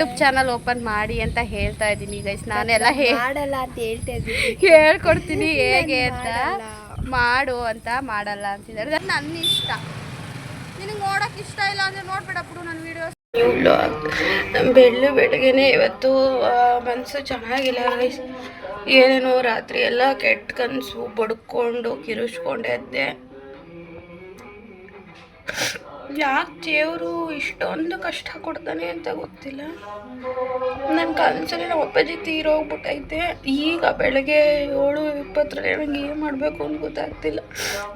YouTube channel open ಮಾಡಿ ಅಂತ ಹೇಳ್ತಾ ಇದ್ದೀನಿ ಗೈಸ್ ನಾನೆಲ್ಲ ಮಾಡಲ್ಲ ಅಂತ ಹೇಳ್ತಾ ಇದ್ದೀನಿ. ಹೇಳ್ಕೊಡ್ತೀನಿ ಹೇಗೆ ಅಂತ. ಮಾಡು ಅಂತ ಮಾಡಲ್ಲ ಅಂತಿದ್ದಾರೆ. ಅದು ನನ್ನ ಇಷ್ಟ. ನಿನಗೆ ನೋಡೋಕೆ ಇಷ್ಟ ಇಲ್ಲ ಅಂದರೆ ನೋಡ್ಬೇಡ ಬಿಡು ನನ್ನ ವೀಡಿಯೋಸ್ ಬೆಳ್ಳು ಬೆಳಗ್ಗೆನೆ ಇವತ್ತು ಮನಸ್ಸು ಚೆನ್ನಾಗಿಲ್ಲ ಗೈಸ್ ಏನೇನೋ ರಾತ್ರಿ ಎಲ್ಲ ಕೆಟ್ಟ ಕನಸು ಬಡ್ಕೊಂಡು ಕಿರುಚ್ಕೊಂಡೆ ಯಾಕೆ ದೇವರು ಇಷ್ಟೊಂದು ಕಷ್ಟ ಕೊಡ್ತಾನೆ ಅಂತ ಗೊತ್ತಿಲ್ಲ. ನನ್ನ ಕನಸಲ್ಲಿ ನಮ್ಮ ಅಪ್ಪಾಜಿ ತೀರೋಗ್ಬಿಟ್ಟೈತೆ ಈಗ ಬೆಳಗ್ಗೆ ಏಳು ಇಪ್ಪತ್ತರಲ್ಲಿ ನನಗೆ ಏನು ಮಾಡಬೇಕು ಅಂತ ಗೊತ್ತಾಗ್ತಿಲ್ಲ.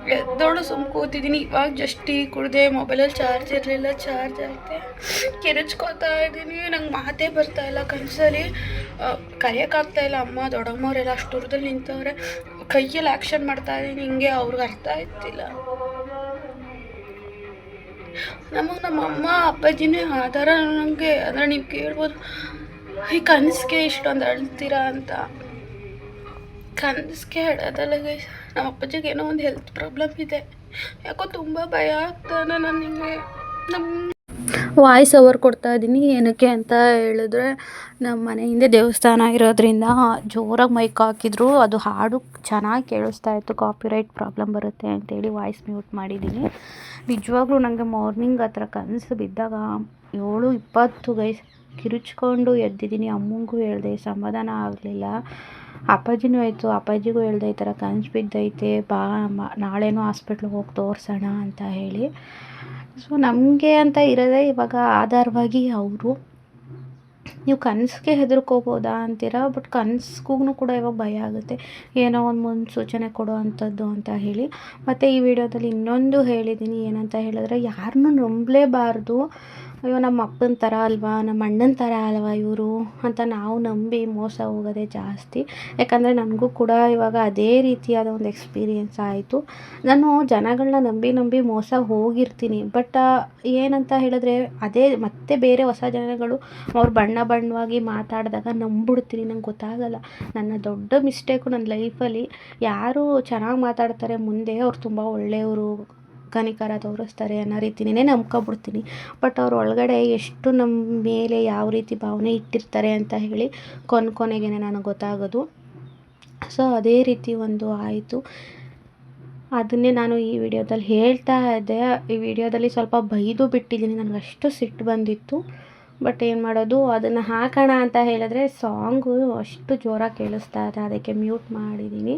ಎದ್ದೋಳು ಸುಮ್ಮ ಕೂತಿದ್ದೀನಿ ಇವಾಗ ಜಸ್ಟ್ ಟೀ ಕುಡಿದೆ ಮೊಬೈಲಲ್ಲಿ ಚಾರ್ಜ್ ಇರಲಿಲ್ಲ ಚಾರ್ಜ್ ಆಯಿತೆ. ಕೆರೆಚ್ಕೋತಾ ಇದ್ದೀನಿ ನಂಗೆ ಮಾತೇ ಬರ್ತಾ ಇಲ್ಲ ಕನಸಲ್ಲಿ. ಇಲ್ಲ. ಅಮ್ಮ, ದೊಡ್ಡಮ್ಮವರೆಲ್ಲ ಅಷ್ಟು ದೂರದಲ್ಲಿ ನಿಂತವ್ರೆ. ಕೈಯಲ್ಲಿ ಆ್ಯಕ್ಷನ್ ಮಾಡ್ತಾ ಇದ್ದೀನಿ ಹಿಂಗೆ ಅವ್ರಿಗೆ ಅರ್ಥ ಆಯ್ತಿಲ್ಲ ನಮಗೆ ನಮ್ಮ ಅಮ್ಮ, ಅಪ್ಪಾಜಿನೇ ಆಧಾರ ನನಗೆ ಅಂದರೆ ನೀವು ಕೇಳ್ಬೋದು. ಈ ಕನಸಿಗೆ ಇಷ್ಟೊಂದು ಅಳ್ತೀರಾ ಅಂತ. ಕನಸಿಗೆ ಹೇಳೋದಲ್ಲ ಗೈಸ್. ನಮ್ಮ ಅಪ್ಪಾಜಿಗೆ ಏನೋ ಒಂದು ಹೆಲ್ತ್ ಪ್ರಾಬ್ಲಮ್ ಇದೆ. ಯಾಕೋ ತುಂಬ ಭಯ ಆಗ್ತಾನೆ ನಿಮಗೆ ನಮ್ಮ ವಾಯ್ಸ್ ಓವರ್ ಕೊಡ್ತಾ ಇದ್ದೀನಿ ಏನಕ್ಕೆ ಅಂತ ಹೇಳಿದ್ರೆ ನಮ್ಮ ಮನೆ ಹಿಂದೆ ದೇವಸ್ಥಾನ ಇರೋದ್ರಿಂದ ಜೋರಾಗಿ ಮೈಕ್ ಹಾಕಿದ್ರು. ಅದು ಹಾಡು ಚೆನ್ನಾಗಿ ಕೇಳಿಸ್ತಾ ಇತ್ತು. ಕಾಪಿರೈಟ್ ಪ್ರಾಬ್ಲಮ್ ಬರುತ್ತೆ ಅಂತೇಳಿ ವಾಯ್ಸ್ ಮ್ಯೂಟ್ ಮಾಡಿದ್ದೀನಿ ನಿಜವಾಗ್ಲೂ ನನಗೆ ಮಾರ್ನಿಂಗ್ ಹತ್ರ ಕನಸು ಬಿದ್ದಾಗ ಏಳು ಇಪ್ಪತ್ತು ಗೈಸ್ ಕಿರುಚ್ಕೊಂಡು ಎದ್ದಿದ್ದೀನಿ ಅಮ್ಮಂಗೂ ಹೇಳಿದೆ, ಸಮಾಧಾನ ಆಗಲಿಲ್ಲ. ಅಪ್ಪಾಜಿನೂ ಆಯಿತು. ಅಪ್ಪಾಜಿಗೂ ಹೇಳಿದೆ, ಈ ಥರ ಕನಸು ಬಿದ್ದೈತೆ. ಬಾ ನಾಳೆನೂ ಹಾಸ್ಪಿಟ್ಲಿಗೆ ಹೋಗಿ ತೋರಿಸೋಣ ಅಂತ ಹೇಳಿ. ಸೊ ನಮಗೆ ಅಂತ ಇರೋದೇ ಇವಾಗ ಆಧಾರವಾಗಿ ಅವರು. ನೀವು ಕನಸಿಗೆ ಹೆದರ್ಕೋಬೋದಾ ಅಂತೀರಾ? ಬಟ್ ಕನಸ್ಗೂ ಕೂಡ ಇವಾಗ ಭಯ ಆಗುತ್ತೆ. ಏನೋ ಒಂದು ಮುನ್ಸೂಚನೆ ಕೊಡೋ ಅಂಥದ್ದು ಅಂತ ಹೇಳಿ. ಮತ್ತು ಈ ವಿಡಿಯೋದಲ್ಲಿ ಇನ್ನೊಂದು ಹೇಳಿದ್ದೀನಿ ಏನಂತ ಹೇಳಿದ್ರೆ ಯಾರನ್ನೂ ನಂಬಲೇಬಾರ್ದು. ಅಯ್ಯೋ, ನಮ್ಮ ಅಪ್ಪನ ಥರ ಅಲ್ವಾ? ನಮ್ಮ ಅಣ್ಣನ ಥರ ಅಲ್ವಾ ಇವರು? ಅಂತ ನಾವು ನಂಬಿ ಮೋಸ ಹೋಗೋದೇ ಜಾಸ್ತಿ. ಯಾಕಂದರೆ ನನಗೂ ಕೂಡ ಇವಾಗ ಅದೇ ರೀತಿಯಾದ ಒಂದು ಎಕ್ಸ್ಪೀರಿಯೆನ್ಸ್ ಆಯಿತು. ನಾನು ಜನಗಳನ್ನ ನಂಬಿ ನಂಬಿ ಮೋಸ ಹೋಗಿರ್ತೀನಿ. ಬಟ್ ಏನಂತ ಹೇಳಿದ್ರೆ ಅದೇ ಮತ್ತೆ ಬೇರೆ ಹೊಸ ಜನಗಳು ಅವ್ರು ಬಣ್ಣ ಬಣ್ಣವಾಗಿ ಮಾತಾಡಿದಾಗ ನಂಬಿಡ್ತೀನಿ ನಂಗೆ ಗೊತ್ತಾಗಲ್ಲ. ನನ್ನ ದೊಡ್ಡ ಮಿಸ್ಟೇಕು ನನ್ನ ಲೈಫಲ್ಲಿ ಯಾರು ಚೆನ್ನಾಗಿ ಮಾತಾಡ್ತಾರೆ ಮುಂದೆ, ಅವ್ರು ತುಂಬ ಒಳ್ಳೆಯವರು. ಕನಿಕರ ತೋರಿಸ್ತಾರೆ ಅನ್ನೋ ರೀತಿನೇ ನಂಬ್ಕೊಬಿಡ್ತೀನಿ. ಬಟ್ ಅವ್ರ ಒಳಗಡೆ ಎಷ್ಟು ನಮ್ಮ ಮೇಲೆ ಯಾವ ರೀತಿ ಭಾವನೆ ಇಟ್ಟಿರ್ತಾರೆ ಅಂತ ಹೇಳಿ ಕೊನೆ ಕೊನೆಗೆ ನನಗೆ ಗೊತ್ತಾಗೋದು. ಸೊ ಅದೇ ರೀತಿ ಒಂದು ಆಯಿತು. ಅದನ್ನೇ ನಾನು ಈ ವಿಡಿಯೋದಲ್ಲಿ ಹೇಳ್ತಾ ಇದ್ದೆ. ಈ ವಿಡಿಯೋದಲ್ಲಿ ಸ್ವಲ್ಪ ಬೈದು ಬಿಟ್ಟಿದ್ದೀನಿ. ನನಗೆ ಅಷ್ಟು ಸಿಟ್ಟು ಬಂದಿತ್ತು. ಬಟ್ ಏನು ಮಾಡೋದು? ಅದನ್ನು ಹಾಕೋಣ ಅಂತ ಹೇಳಿದ್ರೆ ಸಾಂಗು ಅಷ್ಟು ಜೋರಾಗಿ ಕೇಳಿಸ್ತಾ ಇದೆ. ಅದಕ್ಕೆ ಮ್ಯೂಟ್ ಮಾಡಿದ್ದೀನಿ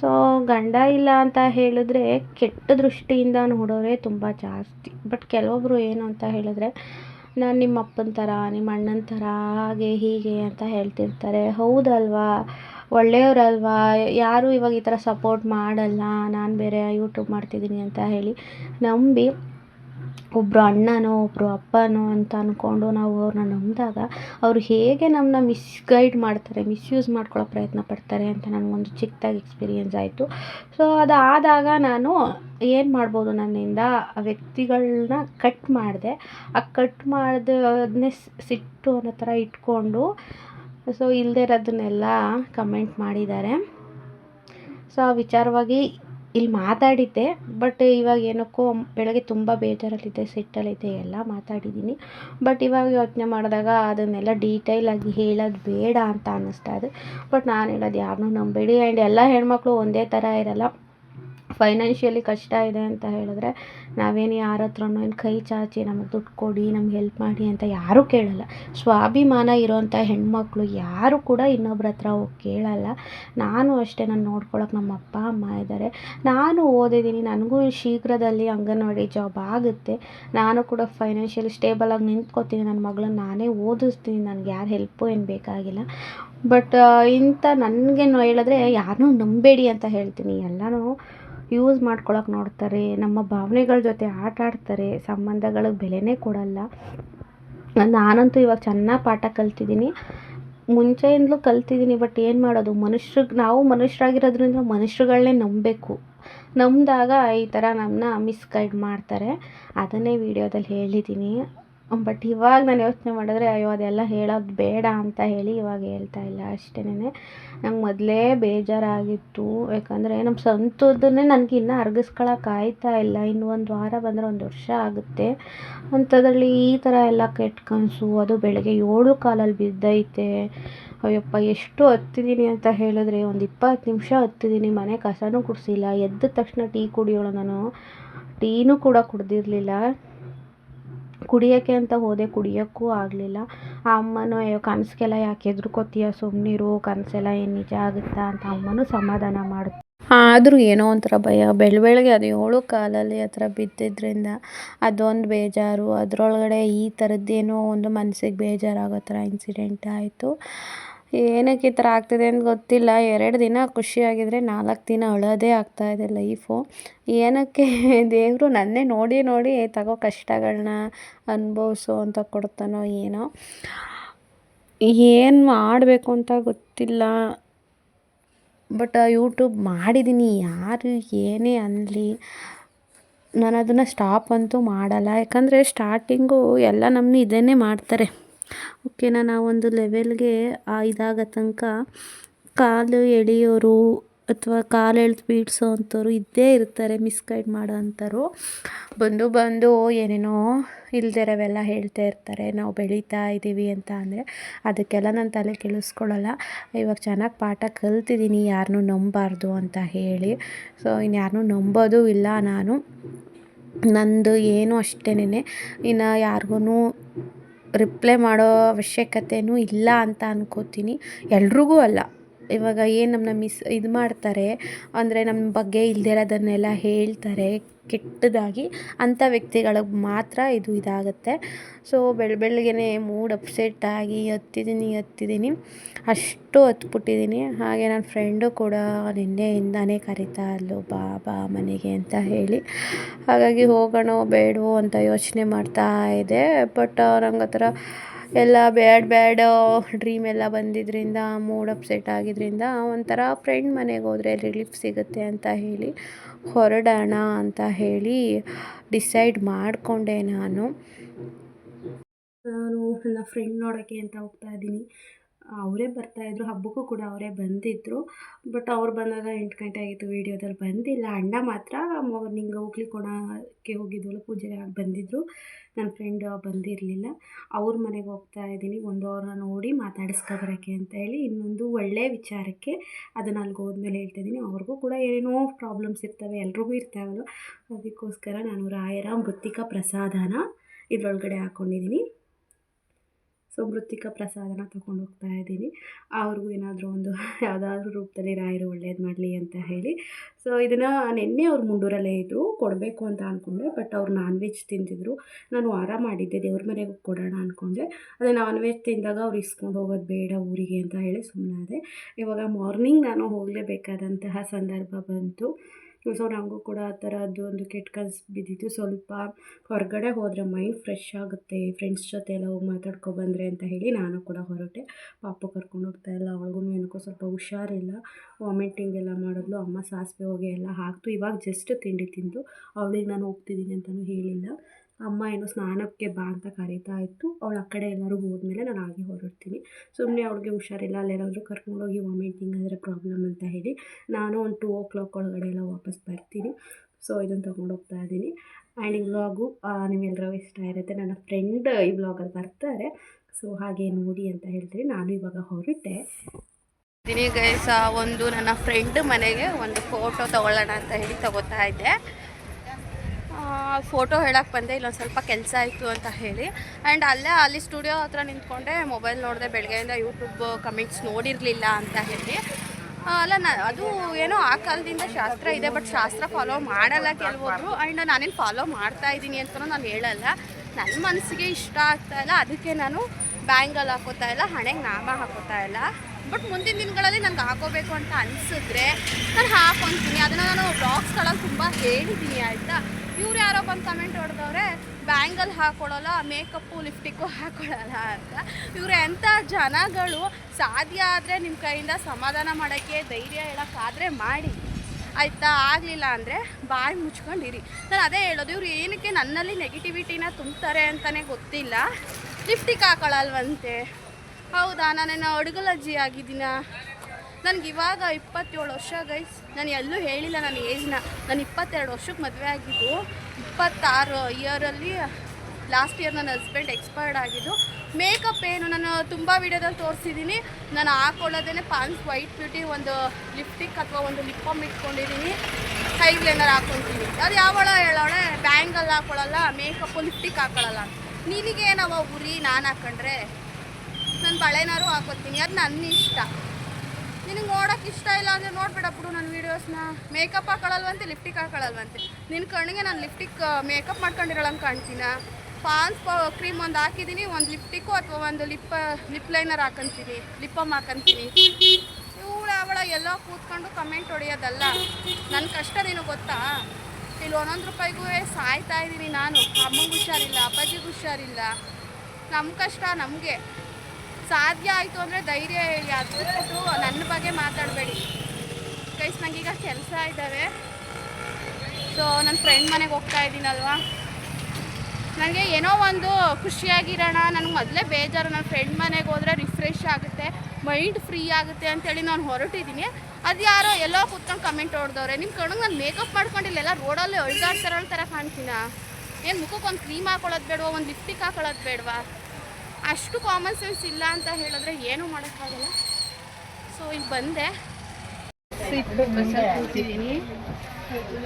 ಸೊ ಗಂಡ ಇಲ್ಲ ಅಂತ ಹೇಳಿದ್ರೆ ಕೆಟ್ಟ ದೃಷ್ಟಿಯಿಂದ ನೋಡೋರೇ ತುಂಬ ಜಾಸ್ತಿ. ಬಟ್ ಕೆಲವೊಬ್ಬರು ಏನು ಅಂತ ಹೇಳಿದ್ರೆ, ನಾನು ನಿಮ್ಮ ಅಪ್ಪನ ಥರ ನಿಮ್ಮ ಅಣ್ಣನ ಥರ, ಹಾಗೆ, ಹೀಗೆ ಅಂತ ಹೇಳ್ತಿರ್ತಾರೆ. ಹೌದಲ್ವಾ? ಒಳ್ಳೆಯವರಲ್ವಾ? ಯಾರು ಇವಾಗ ಈ ಥರ ಸಪೋರ್ಟ್ ಮಾಡಲ್ಲ. ನಾನು ಬೇರೆ ಯೂಟ್ಯೂಬ್ ಮಾಡ್ತಿದ್ದೀನಿ ಅಂತ ಹೇಳಿ ನಂಬಿ ಒಬ್ಬರು ಅಣ್ಣನೋ ಒಬ್ಬರು ಅಪ್ಪನೋ ಅಂತ ಅಂದ್ಕೊಂಡು ನಾವು ಅವ್ರನ್ನ ನಂಬಿದಾಗ ಅವರು ಹೇಗೆ ನಮ್ಮನ್ನ ಮಿಸ್ಗೈಡ್ ಮಾಡ್ತಾರೆ ಮಿಸ್ಯೂಸ್ ಮಾಡ್ಕೊಳ್ಳೋ ಪ್ರಯತ್ನ ಪಡ್ತಾರೆ ಅಂತ ನನಗೊಂದು ಚಿಕ್ಕದಾಗಿ ಎಕ್ಸ್ಪೀರಿಯೆನ್ಸ್ ಆಯಿತು. ಸೊ ಅದಾದಾಗ ನಾನು ಏನು ಮಾಡ್ಬೋದು ನನ್ನಿಂದ, ಆ ವ್ಯಕ್ತಿಗಳನ್ನ ಕಟ್ ಮಾಡಿದೆ. ಆ ಕಟ್ ಮಾಡಿದನ್ನೇ ಸಿಟ್ಟು ಅನ್ನೋ ಥರ ಇಟ್ಕೊಂಡು ಸೊ ಇಲ್ಲದೇ ಇರೋದನ್ನೆಲ್ಲ ಕಮೆಂಟ್ ಮಾಡಿದ್ದಾರೆ. ಸೊ ಆ ವಿಚಾರವಾಗಿ ಇಲ್ಲಿ ಮಾತಾಡಿದ್ದೆ ಬಟ್ ಇವಾಗ ಏನಕ್ಕೋ ಬೆಳಗ್ಗೆ ತುಂಬ ಬೇಜಾರಲ್ಲಿದ್ದೆ, ಸಿಟ್ಟಲ್ಲಿದ್ದೆ, ಎಲ್ಲ ಮಾತಾಡಿದ್ದೀನಿ. ಬಟ್ ಇವಾಗ ಯೋಚನೆ ಮಾಡಿದಾಗ ಅದನ್ನೆಲ್ಲ ಡೀಟೇಲಾಗಿ ಹೇಳೋದು ಬೇಡ ಅಂತ ಅನ್ನಿಸ್ತಾ ಇದೆ. ಬಟ್ ನಾನು ಹೇಳೋದು ಯಾರನ್ನೂ ನಂಬೇಡಿ. ಆ್ಯಂಡ್ ಎಲ್ಲ ಹೆಣ್ಮಕ್ಳು ಒಂದೇ ಥರ ಇರಲ್ಲ. ಫೈನಾನ್ಷಿಯಲಿ ಕಷ್ಟ ಇದೆ ಅಂತ ಹೇಳಿದ್ರೆ ನಾವೇನು ಯಾರ ಹತ್ರನೂ ಏನು ಕೈ ಚಾಚಿ ನಮಗೆ ದುಡ್ಡು ಕೊಡಿ, ನಮ್ಗೆ ಹೆಲ್ಪ್ ಮಾಡಿ ಅಂತ ಯಾರೂ ಕೇಳಲ್ಲ. ಸ್ವಾಭಿಮಾನ ಇರೋವಂಥ ಹೆಣ್ಮಕ್ಳು ಯಾರು ಕೂಡ ಇನ್ನೊಬ್ರ ಹತ್ರ ಹೋಗಿ ಕೇಳಲ್ಲ. ನಾನು ಅಷ್ಟೇ, ನಾನು ನೋಡ್ಕೊಳಕ್ಕೆ ನಮ್ಮ ಅಪ್ಪ, ಅಮ್ಮ ಇದ್ದಾರೆ. ನಾನು ಓದಿದ್ದೀನಿ, ನನಗೂ ಶೀಘ್ರದಲ್ಲಿ ಅಂಗನವಾಡಿ ಜಾಬ್ ಆಗುತ್ತೆ. ನಾನು ಕೂಡ ಫೈನಾನ್ಷಿಯಲಿ ಸ್ಟೇಬಲಾಗಿ ನಿಂತ್ಕೋತೀನಿ. ನನ್ನ ಮಗಳನ್ನ ನಾನೇ ಓದಿಸ್ತೀನಿ. ನನಗೆ ಯಾರು ಹೆಲ್ಪು ಏನು ಬೇಕಾಗಿಲ್ಲ. ಬಟ್ ಇಂಥ ನನಗೆ ಹೇಳಿದ್ರೆ ಯಾರನ್ನೂ ನಂಬೇಡಿ ಅಂತ ಹೇಳ್ತೀನಿ. ಎಲ್ಲನೂ ಯೂಸ್ ಮಾಡ್ಕೊಳಕ್ಕೆ ನೋಡ್ತಾರೆ, ನಮ್ಮ ಭಾವನೆಗಳ ಜೊತೆ ಆಟ ಆಡ್ತಾರೆ ಸಂಬಂಧಗಳಿಗೆ ಬೆಲೆನೇ ಕೊಡಲ್ಲ. ನಾನಂತೂ ಇವಾಗ ಚೆನ್ನಾಗಿ ಪಾಠ ಕಲ್ತಿದ್ದೀನಿ. ಮುಂಚೆಯಿಂದಲೂ ಕಲ್ತಿದ್ದೀನಿ ಬಟ್ ಏನು ಮಾಡೋದು? ಮನುಷ್ಯರಿಗೆ ನಾವು ಮನುಷ್ಯರಾಗಿರೋದ್ರಿಂದ ಮನುಷ್ಯರುಗಳನ್ನೇ ನಂಬಬೇಕು. ನಂಬಿದಾಗ ಈ ಥರ ನಮ್ಮನ್ನ ಮಿಸ್ಗೈಡ್ ಮಾಡ್ತಾರೆ. ಅದನ್ನೇ ವಿಡಿಯೋದಲ್ಲಿ ಹೇಳಿದ್ದೀನಿ. ಬಟ್ ಇವಾಗ ನಾನು ಯೋಚನೆ ಮಾಡಿದ್ರೆ, ಅಯ್ಯೋ, ಅದೆಲ್ಲ ಹೇಳೋದು ಬೇಡ ಅಂತ ಹೇಳಿ ಇವಾಗ ಹೇಳ್ತಾ ಇಲ್ಲ. ಅಷ್ಟೇನೆ ನಂಗೆ ಮೊದಲೇ ಬೇಜಾರಾಗಿತ್ತು. ಯಾಕಂದರೆ ನಮ್ಮ ಸ್ವಂತದ್ದನ್ನೇ ನನಗೆ ಇನ್ನೂ ಅರ್ಗಿಸ್ಕೊಳಕ್ಕೆ ಆಗ್ತಾ ಇಲ್ಲ. ಇನ್ನು ಒಂದು ವಾರ ಬಂದರೆ ಒಂದು ವರ್ಷ ಆಗುತ್ತೆ. ಅಂಥದ್ರಲ್ಲಿ ಈ ಥರ ಎಲ್ಲ ಕೆಟ್ಟ ಕನಸು, ಅದು ಬೆಳಗ್ಗೆ ಏಳು ಕಾಲಲ್ಲಿ ಬಿದ್ದೈತೆ. ಅಯ್ಯಪ್ಪ, ಎಷ್ಟು ಹತ್ತಿದ್ದೀನಿ ಅಂತ ಹೇಳಿದ್ರೆ ಒಂದು ಇಪ್ಪತ್ತು ನಿಮಿಷ ಹತ್ತಿದ್ದೀನಿ ಮನೆ ಕಸನೂ ಗುಡಿಸಿಲ್ಲ ಎದ್ದ ತಕ್ಷಣ ಟೀ ಕುಡಿಯೋಳು ನಾನು. ಟೀನೂ ಕೂಡ ಕುಡ್ದಿರಲಿಲ್ಲ. ಕುಡಿಯೋಕ್ಕೆ ಅಂತ ಹೋದೆ, ಕುಡಿಯೋಕ್ಕೂ ಆಗಲಿಲ್ಲ. ಆ ಅಮ್ಮನೂ, ಅಯ್ಯೋ, ಕನಸಿಗೆಲ್ಲ ಯಾಕೆ ಹೆದ್ರುಕೋತೀಯ? ಸುಮ್ಮನಿರು ಕನಸೆಲ್ಲ ಏನು ನಿಜ ಆಗುತ್ತಾ? ಅಂತ ಅಮ್ಮನೂ ಸಮಾಧಾನ ಮಾಡಿ ಆದರೂ ಏನೋ ಒಂಥರ ಭಯ. ಬೆಳ ಬೆಳಗ್ಗೆ ಅದು ಏಳು ಕಾಲಲ್ಲಿ ಆ ಬಿದ್ದಿದ್ದರಿಂದ ಅದೊಂದು ಬೇಜಾರು. ಅದರೊಳಗಡೆ ಈ ಥರದ್ದೇನೋ ಒಂದು ಮನಸ್ಸಿಗೆ ಬೇಜಾರಾಗೋ ಥರ ಇನ್ಸಿಡೆಂಟ್ ಆಯಿತು. ಏನಕ್ಕೆ ಈ ಥರ ಆಗ್ತಿದೆ ಅಂತ ಗೊತ್ತಿಲ್ಲ. ಎರಡು ದಿನ ಖುಷಿಯಾಗಿದ್ದರೆ ನಾಲ್ಕು ದಿನ ಅಳೋದೇ ಆಗ್ತಾಯಿದೆ ಲೈಫು. ಏನಕ್ಕೆ ದೇವರು ನನ್ನೇ ನೋಡಿ ನೋಡಿ ತಗೋ ಕಷ್ಟಗಳನ್ನ ಅನುಭವಿಸು ಅಂತ ಕೊಡ್ತಾನೋ ಏನೋ. ಏನು ಮಾಡಬೇಕು ಅಂತ ಗೊತ್ತಿಲ್ಲ. ಬಟ್ ಯೂಟ್ಯೂಬ್ ಮಾಡಿದ್ದೀನಿ ಯಾರು ಏನೇ ಅನ್ನಲಿ ನಾನು ಅದನ್ನು ಸ್ಟಾಪ್ ಅಂತೂ ಮಾಡಲ್ಲ. ಯಾಕಂದರೆ ಸ್ಟಾರ್ಟಿಂಗು ಎಲ್ಲ ನಮ್ಮನ್ನ ಇದನ್ನೇ ಮಾಡ್ತಾರೆ. ಓಕೆನಾ ನಾವೊಂದು ಲೆವೆಲ್ಗೆ ಇದಾಗೋ ತನಕ ಕಾಲು ಎಳೆಯೋರು ಅಥವಾ ಕಾಲು ಎಳೆದು ಬೀಡಿಸೋ ಅಂಥವ್ರು ಇದ್ದೇ ಇರ್ತಾರೆ ಮಿಸ್ಗೈಡ್ ಮಾಡೋ ಅಂಥವ್ರು. ಬಂದು ಬಂದು ಏನೇನೋ ಇಲ್ಲದೇ ಇರೋವೆಲ್ಲ ಹೇಳ್ತಾ ಇರ್ತಾರೆ, ನಾವು ಬೆಳೀತಾ ಇದ್ದೀವಿ ಅಂತ ಅಂದರೆ ಅದಕ್ಕೆಲ್ಲ ನಾನು ತಲೆ ಕೆಡಿಸ್ಕೊಳ್ಳಲ್ಲ. ಇವಾಗ ಚೆನ್ನಾಗಿ ಪಾಠ ಕಲ್ತಿದ್ದೀನಿ ಯಾರನ್ನೂ ನಂಬಬಾರ್ದು ಅಂತ ಹೇಳಿ. ಸೊ ಇನ್ನು ಯಾರನ್ನೂ ನಂಬೋದೂ ಇಲ್ಲ ನಾನು. ನಂದು ಏನು ಅಷ್ಟೇನೆ ಇನ್ನು ಯಾರಿಗೂ ರಿಪ್ಲೈ ಮಾಡೋ ಅವಶ್ಯಕತೆಯೂ ಇಲ್ಲ ಅಂತ ಅನ್ಕೋತೀನಿ. ಎಲ್ರಿಗೂ ಅಲ್ಲ. ಇವಾಗ ಏನು ನಮ್ಮನ್ನ ಮಿಸ್ ಇದು ಮಾಡ್ತಾರೆ ಅಂದರೆ ನಮ್ಮ ಬಗ್ಗೆ ಇಲ್ಲದೇ ಇರೋದನ್ನೆಲ್ಲ ಹೇಳ್ತಾರೆ. ಕೆಟ್ಟದಾಗಿ ಅಂಥ ವ್ಯಕ್ತಿಗಳಿಗೆ ಮಾತ್ರ ಇದು ಇದಾಗುತ್ತೆ. ಸೊ ಬೆಳ, ಬೆಳಗ್ಗೆನೇ ಮೂಡ್ ಅಪ್ಸೆಟ್ ಆಗಿ ಹತ್ತಿದ್ದೀನಿ ಹತ್ತಿದ್ದೀನಿ ಅಷ್ಟು ಹತ್ಬಿಟ್ಟಿದ್ದೀನಿ ಹಾಗೆ ನನ್ನ ಫ್ರೆಂಡು ಕೂಡ ನಿನ್ನೆಯಿಂದನೇ ಕರಿತಾ ಇದ್ಲು ಬಾ ಬಾ ಮನೆಗೆ ಅಂತ ಹೇಳಿ. ಹಾಗಾಗಿ ಹೋಗೋಣೋ, ಬೇಡವೋ ಅಂತ ಯೋಚನೆ ಮಾಡ್ತಾ ಇದೆ. ಬಟ್ ನಂಗೆ ಥರ ಎಲ್ಲ ಬ್ಯಾಡ್ ಬ್ಯಾಡ್ ಡ್ರೀಮ್ ಎಲ್ಲ ಬಂದಿದ್ದರಿಂದ ಮೂಡ್ ಅಪ್ಸೆಟ್ ಆಗಿದ್ದರಿಂದ ಒಂಥರ ಫ್ರೆಂಡ್ ಮನೆಗೆ ಹೋದರೆ ರಿಲೀಫ್ ಸಿಗುತ್ತೆ ಅಂತ ಹೇಳಿ. ಹೊರಡೋಣ ಅಂತ ಹೇಳಿ ಡಿಸೈಡ್ ಮಾಡಿಕೊಂಡೆ ನಾನು. ನಾನು ನನ್ನ ಫ್ರೆಂಡ್ ನೋಡೋಕ್ಕೆ ಅಂತ ಹೋಗ್ತಾ ಇದ್ದೀನಿ. ಅವರೇ ಬರ್ತಾಯಿದ್ರು ಹಬ್ಬಕ್ಕೂ ಕೂಡ ಅವರೇ ಬಂದಿದ್ದರು ಬಟ್ ಅವ್ರು ಬಂದಾಗ ಎಂಟು ಗಂಟೆ ಆಗಿತ್ತು ವೀಡಿಯೋದಲ್ಲಿ ಬಂದಿಲ್ಲ. ಅಣ್ಣ ಮಾತ್ರ ಮಾರ್ನಿಂಗ್ ಹೋಗ್ಲಿ ಕೊಣಕ್ಕೆ ಹೋಗಿದ್ವಲ್ಲ ಪೂಜೆಗೆ ಆಗಿ ಬಂದಿದ್ದರು ನನ್ನ ಫ್ರೆಂಡ್ ಬಂದಿರಲಿಲ್ಲ. ಅವ್ರ ಮನೆಗೆ ಹೋಗ್ತಾ ಇದ್ದೀನಿ. ಒಂದು ಅವ್ರನ್ನ ನೋಡಿ ಮಾತಾಡಿಸ್ಕೊಬರೋಕ್ಕೆ ಅಂತ ಹೇಳಿ ಇನ್ನೊಂದು ಒಳ್ಳೆಯ ವಿಚಾರಕ್ಕೆ ಅದನ್ನು ಅಲ್ಲಿಗೆ ಹೋದ್ಮೇಲೆ ಹೇಳ್ತಾಯಿದ್ದೀನಿ ಅವ್ರಿಗೂ ಕೂಡ ಏನೇನೋ ಪ್ರಾಬ್ಲಮ್ಸ್ ಇರ್ತವೆ, ಎಲ್ರಿಗೂ ಇರ್ತಾವಲ್ಲ ಅದಕ್ಕೋಸ್ಕರ ನಾನು ರಾಯರ ಮೃತ್ತಿಕ ಪ್ರಸಾದನ ಇದರೊಳಗಡೆ ಹಾಕ್ಕೊಂಡಿದ್ದೀನಿ ಸೊ ಮೃತ್ತಿಕ ಪ್ರಸಾದನ ತೊಗೊಂಡು ಹೋಗ್ತಾ ಇದ್ದೀನಿ. ಅವ್ರಿಗೂ ಏನಾದರೂ ಒಂದು ಯಾವುದಾದ್ರೂ ರೂಪದಲ್ಲಿ ರಾಯರು ಒಳ್ಳೇದು ಮಾಡಲಿ ಅಂತ ಹೇಳಿ. ಸೊ ಇದನ್ನು ನಿನ್ನೆ ಅವ್ರು ಮುಂಡೂರಲ್ಲೇ ಇದ್ದರು ಕೊಡಬೇಕು ಅಂತ ಅಂದ್ಕೊಂಡೆ ಬಟ್ ಅವ್ರು ನಾನ್ ವೆಜ್ ತಿಂತಿದ್ರು ನಾನು ವಾರ ಮಾಡಿದ್ದೆ, ದೇವ್ರ ಮನೆಗೆ ಕೊಡೋಣ ಅಂದ್ಕೊಂಡೆ ಅದೇ ನಾನ್ ವೆಜ್ ತಿಂದಾಗ ಅವ್ರು ಇಸ್ಕೊಂಡು ಹೋಗೋದು ಬೇಡ ಊರಿಗೆ ಅಂತ ಹೇಳಿ ಸುಮ್ಮನಾದೆ ಇವಾಗ ಮಾರ್ನಿಂಗ್ ನಾನು ಹೋಗಲೇಬೇಕಾದಂತಹ ಸಂದರ್ಭ ಬಂತು. ಸೊ ನನಗೂ ಕೂಡ ಆ ಥರದ್ದು ಒಂದು ಕೆಟ್ಟ ಕನಸು ಬಿದ್ದಿತ್ತು. ಸ್ವಲ್ಪ ಹೊರಗಡೆ ಹೋದರೆ ಮೈಂಡ್ ಫ್ರೆಶ್ ಆಗುತ್ತೆ, ಫ್ರೆಂಡ್ಸ್ ಜೊತೆ ಎಲ್ಲ ಹೋಗಿ ಮಾತಾಡ್ಕೊ ಬಂದರೆ ಅಂತ ಹೇಳಿ ನಾನು ಕೂಡ ಹೊರಟೆ. ಪಾಪು ಕರ್ಕೊಂಡು ಹೋಗ್ತಾ ಇಲ್ಲ, ಅವಳಿಗೂ ಏನಕ್ಕೋ ಸ್ವಲ್ಪ ಹುಷಾರಿಲ್ಲ. ವಾಮಿಟಿಂಗ್ ಎಲ್ಲ ಮಾಡಿದ್ಲು, ಅಮ್ಮ ಸಾಸಿವೆ ಹೋಗಿ ಎಲ್ಲ ಹಾಕ್ತು. ಇವಾಗ ಜಸ್ಟ್ ತಿಂಡಿ ತಿಂದು, ಅವಳಿಗೆ ನಾನು ಹೋಗ್ತಿದ್ದೀನಿ ಅಂತಲೂ ಹೇಳಿಲ್ಲ. ಅಮ್ಮ ಏನೋ ಸ್ನಾನಕ್ಕೆ ಬಾ ಅಂತ ಕರೀತಾ ಇತ್ತು. ಅವಳು ಆ ಕಡೆ ಎಲ್ಲರೂ ಹೋದ್ಮೇಲೆ ನಾನು ಆಗಿ ಹೊರಡ್ತೀನಿ. ಸುಮ್ಮನೆ ಅವ್ಳಿಗೆ ಹುಷಾರಿಲ್ಲ ಅಲ್ಲೆಲ್ಲಾದರೂ ಕರ್ಕೊಂಡೋಗಿ ವಾಮಿಟಿಂಗ್ ಆದರೆ ಪ್ರಾಬ್ಲಮ್ ಅಂತ ಹೇಳಿ ನಾನು ಒಂದು ಟೂ ಓ ಕ್ಲಾಕ್ ಒಳಗಡೆ ಎಲ್ಲ ವಾಪಸ್ ಬರ್ತೀನಿ. ಸೊ ಇದನ್ನು ತೊಗೊಂಡು ಹೋಗ್ತಾ ಇದ್ದೀನಿ. ಆ್ಯಂಡ್ ಈ ವ್ಲಾಗು ನಿಮ್ಮೆಲ್ಲರಿಗೂ ಇಷ್ಟ ಇರುತ್ತೆ. ನನ್ನ ಫ್ರೆಂಡ್ ಈ ವ್ಲಾಗಲ್ಲಿ ಬರ್ತಾರೆ. ಸೊ ಹಾಗೆ ನೋಡಿ ಅಂತ ಹೇಳ್ತೀನಿ. ನಾನು ಇವಾಗ ಹೊರಟೆ. ದಿನಿ ಗೈಸ ಒಂದು ನನ್ನ ಫ್ರೆಂಡ್ ಮನೆಗೆ ಒಂದು ಫೋಟೋ ತೊಗೊಳ್ಳೋಣ ಅಂತ ಹೇಳಿ ತಗೋತಾ ಇದ್ದೆ. ಫೋಟೋ ಹೇಳಕ್ಕೆ ಬಂದೆ, ಇಲ್ಲೊಂದು ಸ್ವಲ್ಪ ಕೆಲಸ ಆಯಿತು ಅಂತ ಹೇಳಿ. ಆ್ಯಂಡ್ ಅಲ್ಲೇ ಅಲ್ಲಿ ಸ್ಟುಡಿಯೋ ಹತ್ರ ನಿಂತ್ಕೊಂಡೆ ಮೊಬೈಲ್ ನೋಡಿದೆ ಬೆಳಗ್ಗೆಯಿಂದ ಯೂಟ್ಯೂಬ್ ಕಮೆಂಟ್ಸ್ ನೋಡಿರಲಿಲ್ಲ ಅಂತ ಹೇಳಿ. ಅಲ್ಲ, ನಾ, ಅದು ಏನೋ ಆ ಕಾಲದಿಂದ ಶಾಸ್ತ್ರ ಇದೆ ಬಟ್ ಶಾಸ್ತ್ರ ಫಾಲೋ ಮಾಡಲ್ಲ ಕೆಲವೊಬ್ರು. ಆ್ಯಂಡ್ ನಾನೇನು ಫಾಲೋ ಮಾಡ್ತಾ ಇದ್ದೀನಿ ಅಂತಲೂ ನಾನು ಹೇಳಲ್ಲ. ನನ್ನ ಮನಸ್ಸಿಗೆ ಇಷ್ಟ ಆಗ್ತಾ ಇಲ್ಲ. ಅದಕ್ಕೆ ನಾನು ಬ್ಯಾಂಗಲ್ ಹಾಕೋತಾ ಇಲ್ಲ, ಹಣೆಗೆ ನಾಮ ಹಾಕೋತಾ ಇಲ್ಲ. ಬಟ್ ಮುಂದಿನ ದಿನಗಳಲ್ಲಿ ನನಗೆ ಹಾಕೋಬೇಕು ಅಂತ ಅನಿಸಿದ್ರೆ ನಾನು ಹಾಕೊತೀನಿ. ಅದನ್ನು ನಾನು ಬ್ಲಾಗ್ಸ್ಗಳಲ್ಲಿ ತುಂಬ ಹೇಳಿದ್ದೀನಿ ಆಯಿತಾ? ಇವ್ರು ಯಾರೋ ಬಂದು ಕಮೆಂಟ್ ಹೊಡೆದವ್ರೆ ಬ್ಯಾಂಗಲ್ ಹಾಕೊಳ್ಳಲ್ಲ ಮೇಕಪ್ಪು ಲಿಫ್ಟಿಕ್ಕು ಹಾಕೊಳ್ಳಲ್ಲ ಅಂತ. ಇವರು ಎಂಥ ಜನಗಳು ಸಾಧ್ಯ ಆದರೆ ನಿಮ್ಮ ಕೈಯಿಂದ ಸಮಾಧಾನ ಮಾಡೋಕ್ಕೆ ಧೈರ್ಯ ಹೇಳೋಕ್ಕಾದರೆ ಮಾಡಿ. ಆಯಿತಾ? ಆಗಲಿಲ್ಲ ಅಂದರೆ ಬಾಯಿ ಮುಚ್ಕೊಂಡಿರಿ. ನಾನು ಅದೇ ಹೇಳೋದು, ಇವ್ರು ಏನಕ್ಕೆ ನನ್ನಲ್ಲಿ ನೆಗೆಟಿವಿಟಿನ ತುಂಬ್ತಾರೆ ಅಂತಲೇ ಗೊತ್ತಿಲ್ಲ. ಲಿಫ್ಟಿಕ್ ಹಾಕೊಳ್ಳಲ್ವಂತೆ. ಹೌದಾ? ನಾನೇನು ಅಡುಗಲಜ್ಜಿ ಆಗಿದ್ದೀನ ನನಗೆ ಇವಾಗ ಇಪ್ಪತ್ತೇಳು ವರ್ಷ ಗೈಸ್ ನಾನು ಎಲ್ಲೂ ಹೇಳಿಲ್ಲ ನನ್ನ ಏಜ್ನ ನಾನು ಇಪ್ಪತ್ತೆರಡು ವರ್ಷಕ್ಕೆ ಮದುವೆ ಆಗಿದ್ದು, ಇಪ್ಪತ್ತಾರು ಇಯರಲ್ಲಿ ಲಾಸ್ಟ್ ಇಯರ್ ನನ್ನ ಹಸ್ಬೆಂಡ್ ಎಕ್ಸ್ಪೈರ್ಡ್ ಆಗಿದ್ದು ಮೇಕಪ್ ಏನು ನಾನು ತುಂಬ ವಿಡಿಯೋದಲ್ಲಿ ತೋರಿಸಿದ್ದೀನಿ ನಾನು ಹಾಕೊಳ್ಳೋದೇ ಪಾನ್ಸ್ ವೈಟ್ ಬ್ಯೂಟಿ ಒಂದು ಲಿಪ್ಟಿಕ್ ಅಥವಾ ಒಂದು ಲಿಪ್ ಬಾಮ್ ಇಟ್ಕೊಂಡಿದ್ದೀನಿ ಬ್ಲೆಂಡರ್ ಹಾಕ್ಕೊತೀನಿ ಅದು ಯಾವಳ ಹೇಳೋಳೆ ಬ್ಯಾಂಗಲ್ ಹಾಕೊಳ್ಳಲ್ಲ ಮೇಕಪ್ಪು ಲಿಪ್ಟಿಕ್ ಹಾಕೊಳ್ಳಲ್ಲ ನಿನಗೇನವ ಉರಿ? ನಾನು ಹಾಕೊಂಡ್ರೆ? ನಾನು ಬಳೆನಾರು ಹಾಕೋತೀನಿ. ಅದು ನನ್ನ ಇಷ್ಟ ನಿನಗೆ ನೋಡೋಕೆ ಇಷ್ಟ ಇಲ್ಲ ಅಂದರೆ ನೋಡ್ಬೇಡ ಬಿಡು ನನ್ನ ವೀಡಿಯೋಸ್ನ ಮೇಕಪ್ ಹಾಕೊಳ್ಳಲ್ವಂತೆ ಲಿಪ್ಟಿಕ್ ಹಾಕೊಳ್ಳಲ್ವಂತೆ. ನಿನ್ನ ಕಣ್ಣಿಗೆ ನಾನು ಲಿಪ್ಟಿಕ್ ಮೇಕಪ್ ಮಾಡ್ಕೊಂಡಿರೋಳಂಗೆ ಕಾಣ್ತೀನ? ಪಾನ್ಸ್ ಕ್ರೀಮ್ ಒಂದು ಹಾಕಿದ್ದೀನಿ ಒಂದು ಲಿಪ್ಟಿಕ್ಕು ಅಥವಾ ಒಂದು ಲಿಪ್ ಲಿಪ್ ಲೈನರ್ ಹಾಕೊಂತೀನಿ ಲಿಪ್ಪಮ್ ಹಾಕೊಂತೀನಿ. ಇವಳ ಅವಳ ಎಲ್ಲ ಕೂತ್ಕೊಂಡು ಕಮೆಂಟ್ ಹೊಡೆಯೋದಲ್ಲ. ನನ್ನ ಕಷ್ಟ ನೀನು ಗೊತ್ತಾ? ಇಲ್ಲಿ ಒಂದೊಂದು ರೂಪಾಯಿಗೂ ಸಾಯ್ತಾ ಇದ್ದೀನಿ ನಾನು. ಅಮ್ಮಂಗೆ ಹುಷಾರಿಲ್ಲ, ಅಪ್ಪಾಜಿಗೆ ಹುಷಾರಿಲ್ಲ. ನಮ್ಮ ಕಷ್ಟ ನಮಗೆ. ಸಾಧ್ಯ ಆಯಿತು ಅಂದರೆ ಧೈರ್ಯ ಹೇಳಿ. ಅದು ನನ್ನ ಬಗ್ಗೆ ಮಾತಾಡಬೇಡಿ. ಗೈಸ್ ನನಗೀಗ ಕೆಲಸ ಇದ್ದಾವೆ ಸೊ ನನ್ನ ಫ್ರೆಂಡ್ ಮನೆಗೆ ಹೋಗ್ತಾ ಇದ್ದೀನಲ್ವಾ ನನಗೆ ಏನೋ ಒಂದು ಖುಷಿಯಾಗಿರೋಣ. ನನಗೆ ಮೊದಲೇ ಬೇಜಾರು. ನನ್ನ ಫ್ರೆಂಡ್ ಮನೆಗೆ ಹೋದರೆ ರಿಫ್ರೆಶ್ ಆಗುತ್ತೆ ಮೈಂಡ್ ಫ್ರೀ ಆಗುತ್ತೆ ಅಂತೇಳಿ ನಾನು ಹೊರಟಿದ್ದೀನಿ ಅದು ಯಾರೋ ಎಲ್ಲೋ ಕೂತ್ಕೊಂಡು ಕಮೆಂಟ್ ಹೊಡೆದವ್ರೆ. ನಿಮ್ಮ ಕಣ್ಣಿಗೆ ನಾನು ಮೇಕಪ್ ಮಾಡ್ಕೊಂಡಿಲ್ಲ, ಎಲ್ಲ ರೋಡಲ್ಲಿ ಅಳ್ದಾಡ್ತಾರೋ ಥರ ಕಾಣ್ತೀನ? ಏನು ಮುಖಕ್ಕೆ ಒಂದು ಕ್ರೀಮ್ ಹಾಕೊಳ್ಳೋದು ಬೇಡವಾ? ಒಂದು ಲಿಪ್ಟಿಕ್ ಹಾಕೊಳ್ಳೋದು ಬೇಡವಾ? ಅಷ್ಟು ಕಾಮನ್ ಸೆನ್ಸ್ ಇಲ್ಲ ಅಂತ ಹೇಳಿದ್ರೆ ಏನೂ ಮಾಡೋಕ್ಕಾಗಲ್ಲ. ಸೊ ಇಲ್ಲಿ ಬಂದೆ. ಕೂತಿದ್ದೀನಿ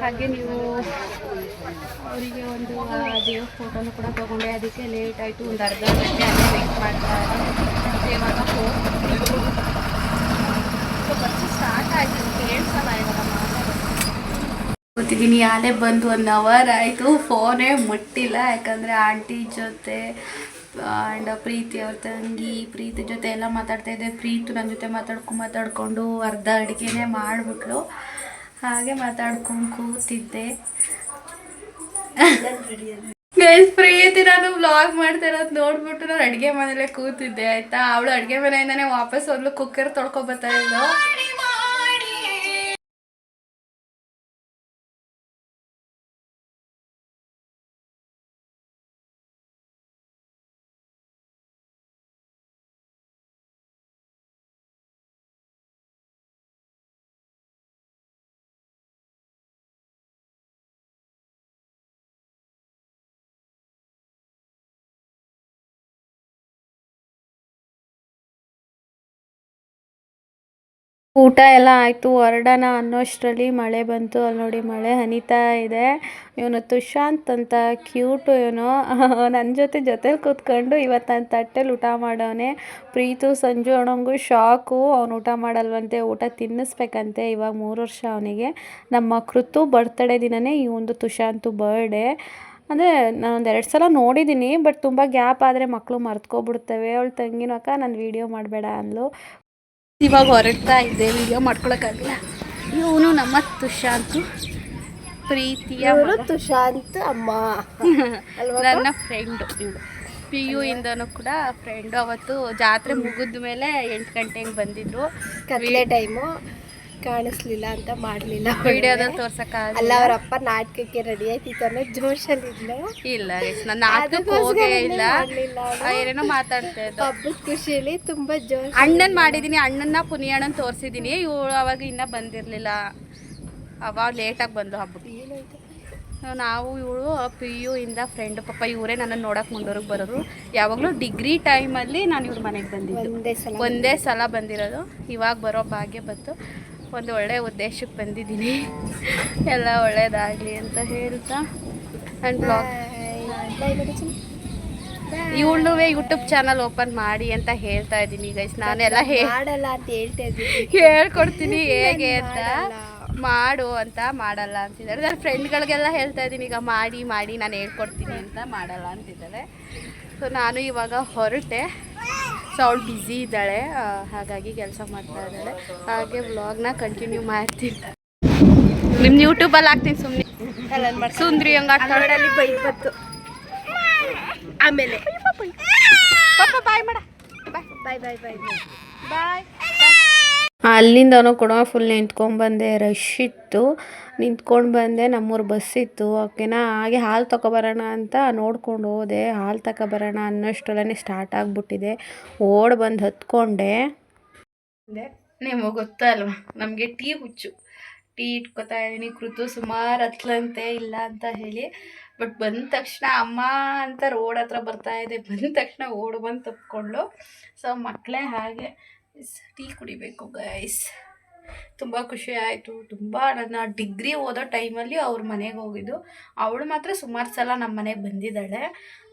ಹಾಗೆ ನೀವು ಅವರಿಗೆ ಒಂದು ದೇವ್ರ ಫೋಟೋನು ಕೂಡ ತೊಗೊಂಡೆ. ಅದಕ್ಕೆ ಲೇಟ್ ಆಯಿತು. ಒಂದು ಅರ್ಧ ಗಂಟೆ ಅಲ್ಲೇ ವೇಟ್ ಮಾಡ್ತಾ ಗೊತ್ತಿದ್ದೀನಿ ಸೊ ಸ್ಟಾರ್ಟ್ ಆಯಿತು. ಕೂತಿದ್ದೀನಿ ಆಲೆ ಬಂದು ಒನ್ ಅವರ್ ಆಯಿತು. ಫೋನೇ ಮುಟ್ಟಿಲ್ಲ. ಯಾಕಂದರೆ ಆಂಟಿ ಜೊತೆ ಆ್ಯಂಡ್ ಪ್ರೀತಿ ಅವ್ರ ತಂಗಿ ಪ್ರೀತಿ ಜೊತೆ ಎಲ್ಲ ಮಾತಾಡ್ತಾ ಇದ್ದೆ. ಪ್ರೀತು ನನ್ನ ಜೊತೆ ಮಾತಾಡ್ಕೊಂಡು ಮಾತಾಡಿಕೊಂಡು ಅರ್ಧ ಅಡುಗೆನೇ ಮಾಡಿಬಿಟ್ಲು. ಹಾಗೆ ಮಾತಾಡ್ಕೊಂಡು ಕೂತಿದ್ದೆ. ಪ್ರೀತಿ ನಾನು ವ್ಲಾಗ್ ಮಾಡ್ತಾ ಇರೋದು ನೋಡ್ಬಿಟ್ಟು ನಾನು ಅಡುಗೆ ಮನೇಲೆ ಕೂತಿದ್ದೆ, ಆಯ್ತಾ? ಅವಳು ಅಡುಗೆ ಮನೆಯಿಂದನೇ ವಾಪಸ್ ಹೋದ್ಲು. ಕುಕ್ಕರ್ ತೊಳ್ಕೊಬರ್ತಾ ಇದ್ಲು. ಊಟ ಎಲ್ಲ ಆಯಿತು, ಹೊರಡೋಣ ಅನ್ನೋಷ್ಟರಲ್ಲಿ ಮಳೆ ಬಂತು. ಅಲ್ಲಿ ನೋಡಿ ಮಳೆ ಹನಿತಾ ಇದೆ. ಇವನು ತುಷಾಂತ್ ಅಂತ ಕ್ಯೂಟು ಇವನು. ನನ್ನ ಜೊತೆ ಜೊತೆಲಿ ಕೂತ್ಕೊಂಡು ಇವತ್ತು ನನ್ನ ತಟ್ಟೆಲಿ ಊಟ ಮಾಡೋನೆ ಪ್ರೀತು, ಸಂಜು ಅಣ್ಣಂಗೂ ಶಾಕು ಅವ್ನು ಊಟ ಮಾಡಲ್ವಂತೆ, ಊಟ ತಿನ್ನಿಸ್ಬೇಕಂತೆ ಇವಾಗ ಮೂರು ವರ್ಷ ಅವನಿಗೆ. ನಮ್ಮ ಕೃತು ಬರ್ತ್ಡೇ ದಿನವೇ ಈ ಒಂದು ತುಷಾಂತು ಬರ್ಡೇ ಅಂದರೆ ನಾನೊಂದು ಎರಡು ಸಲ ನೋಡಿದ್ದೀನಿ ಬಟ್ ತುಂಬ ಗ್ಯಾಪ್ ಆದರೆ ಮಕ್ಕಳು ಮರ್ತ್ಕೊಬಿಡ್ತವೆ. ಅವಳು ತಂಗಿನ, ಅಕ್ಕ, ನಾನು ವೀಡಿಯೋ ಮಾಡಬೇಡ ಅಂದ್ಲು. ಇವಾಗ ಹೊರಡ್ತಾ ಇದ್ದೆ ವಿಡಿಯೋ ಮಾಡ್ಕೊಳಕ್ಕಾಗಲ್ಲ. ಇವನು ನಮ್ಮ ತುಷಾಂತು ಪ್ರೀತಿಯ. ತುಷಾಂತ್ ಅಮ್ಮ. ನನ್ನ ಫ್ರೆಂಡು ಇವಳು. ಪಿ ಯು ಇಂದನೂ ಕೂಡ ಫ್ರೆಂಡು ಅವತ್ತು ಜಾತ್ರೆ ಮುಗಿದ ಮೇಲೆ ಎಂಟು ಗಂಟೆಗೆ ಬಂದಿದ್ರು. ಕತ್ಲೆ ಟೈಮು ಕಾಣಿಸ್ಲಿಲ್ಲ ಅಂತ ಮಾಡ್ಲಿಲ್ಲ ಅಲ್ಲ ಅವ್ರ ಅಪ್ಪ ನಾಟಕಕ್ಕೆ ರೆಡಿ ಆಯ್ತಿತ್ತು ಅನ್ನೋ ಜೋಶಲ್ಲಿ ಇದ್ಲು. ಇಲ್ಲ ನಾನು ನಾಟಕಕ್ಕೆ ಹೋಗೇ ಇಲ್ಲ. ಏನೇನೋ ಮಾತಾಡ್ತಾ ಇದ್ದ ಹಬ್ಬದ ಖುಷಿಯಲ್ಲಿ ತುಂಬಾ ಜೋಶ್ ಅಣ್ಣನ್ ಮಾಡಿದೀನಿ ಅಣ್ಣನ್ನ ಪುನಿಯಣ್ಣನ್ ತೋರಿಸಿದೀನಿ. ಇವಳು ಅವಾಗ ಇನ್ನ ಬಂದಿರಲಿಲ್ಲ. ಅವಾಗ ಲೇಟಾಗಿ ಬಂದು ಹಬ್ಬಕ್ಕೆ. ನಾವು ಇವಳು ಪಿ ಯು ಇಂದ ಫ್ರೆಂಡ್ ಪಪ್ಪ ಇವರೇ ನನ್ನನ್ನು ನೋಡಕ್ಕೆ ಮುಂದೋರಿಗೆ ಬರೋರು. ಯಾವಾಗಲೂ ಡಿಗ್ರಿ ಟೈಮಲ್ಲಿ ನಾನು ಇವ್ರ ಮನೆಗೆ ಬಂದಿದ್ದೆ. ಒಂದೇ ಸಲ ಬಂದಿರೋದು. ಇವಾಗ ಬರೋ ಭಾಗ್ಯ ಬಂತು. ಒಂದು ಒಳ್ಳೆಯ ಉದ್ದೇಶಕ್ಕೆ ಬಂದಿದ್ದೀನಿ. ಎಲ್ಲ ಒಳ್ಳೇದಾಗಲಿ ಅಂತ ಹೇಳ್ತಾ ಆ್ಯಂಡ್ ಬ್ಲಾಗ್ ಇವಳು ಯೂಟ್ಯೂಬ್ ಚಾನಲ್ ಓಪನ್ ಮಾಡಿ ಅಂತ ಹೇಳ್ತಾ ಇದ್ದೀನಿ ಗೈಸ್ ನಾನೆಲ್ಲ ಮಾಡಲ್ಲ ಅಂತ ಹೇಳ್ತಾ ಇದ್ದೀನಿ. ಹೇಳ್ಕೊಡ್ತೀನಿ ಹೇಗೆ ಅಂತ. ಮಾಡು ಅಂತ ಮಾಡಲ್ಲ ಅಂತಿದ್ದಾರೆ. ನನ್ನ ಫ್ರೆಂಡ್ಗಳಿಗೆಲ್ಲ ಹೇಳ್ತಾ ಇದ್ದೀನಿ ಈಗ ಮಾಡಿ ಮಾಡಿ ನಾನು ಹೇಳ್ಕೊಡ್ತೀನಿ ಅಂತ ಮಾಡಲ್ಲ ಅಂತಿದ್ದಾರೆ. ಸೊ ನಾನು ಇವಾಗ ಹೊರಟೆ. ಸೊ ಅವಳು ಬ್ಯುಸಿ ಇದ್ದಾಳೆ ಹಾಗಾಗಿ ಕೆಲಸ ಮಾಡ್ತಾ ಇದ್ದಾಳೆ. ಹಾಗೆ ವ್ಲಾಗ್ನ ಕಂಟಿನ್ಯೂ ಮಾಡ್ತೀನಿ. ನಿಮ್ಮ ಯೂಟ್ಯೂಬಲ್ಲಿ ಹಾಕ್ತೀನಿ ಸುಮ್ಮನೆ ಸುಂದ್ರಿ ಬೈ ಬೈಬತ್ತು ಆಮೇಲೆ. ಬಾಯ್ ಮಾಡ. ಬಾಯ್ ಬಾಯ್ ಬಾಯ್ ಬಾಯ್. ಬಾಯ್. ಅಲ್ಲಿಂದನೂ ಕೂಡ ಫುಲ್ ನಿಂತ್ಕೊಂಡ್ಬಂದೆ ರಶ್ ಇತ್ತು. ನಿಂತ್ಕೊಂಡು ಬಂದೆ, ನಮ್ಮೂರು ಇತ್ತು. ಓಕೆನಾ ಹಾಗೆ ಹಾಲು ತಗೊಬರೋಣ ಅಂತ ನೋಡ್ಕೊಂಡು ಹೋದೆ. ಹಾಲು ತಗೊಬರೋಣ ಅನ್ನೋಷ್ಟರಲ್ಲೇ ಸ್ಟಾರ್ಟ್ ಆಗಿಬಿಟ್ಟಿದೆ. ಓಡ್ ಬಂದು ಹತ್ಕೊಂಡೆ. ನಿಮಗೆ ಗೊತ್ತಲ್ವಾ ನಮಗೆ ಟೀ ಹುಚ್ಚು. ಟೀ ಇಟ್ಕೊತಾ ಇದ್ದೀನಿ. ಕೃತು ಸುಮಾರು ಹತ್ಲಂತೆ ಇಲ್ಲ ಅಂತ ಹೇಳಿ. ಬಟ್ ಬಂದ ತಕ್ಷಣ ಅಮ್ಮ ಅಂತ ರೋಡ್ ಹತ್ರ ಬರ್ತಾ ಇದೆ. ಬಂದ ತಕ್ಷಣ ಓಡ್ ಬಂದು ತಪ್ಕೊಂಡು ಸೊ ಮಕ್ಕಳೇ ಹಾಗೆ ಟೀ ಕುಡಿಬೇಕು ಗೈಸ್ ತುಂಬ ಖುಷಿ ಆಯಿತು. ತುಂಬ ನನ್ನ ಡಿಗ್ರಿ ಓದೋ ಟೈಮಲ್ಲಿ ಅವ್ರ ಮನೆಗೆ ಹೋಗಿದ್ದು. ಅವಳು ಮಾತ್ರ ಸುಮಾರು ಸಲ ನಮ್ಮ ಮನೆಗೆ ಬಂದಿದ್ದಾಳೆ.